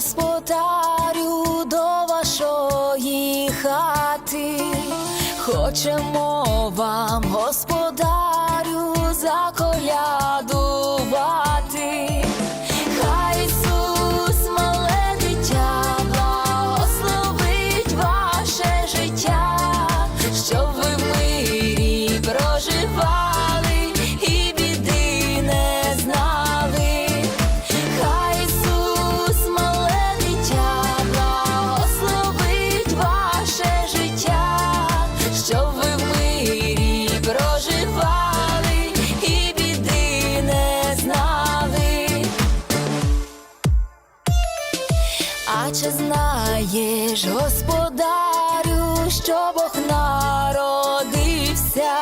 господарю до вашої хати, хочемо вам, Господь. А чи знаєш, господарю, що Бог народився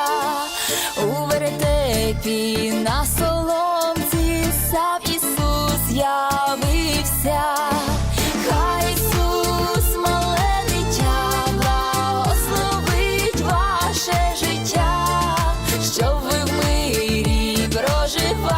у вертепі на соломці сам Ісус явився. Хай Ісус, мале благословить ваше життя, щоб ви мирі проживали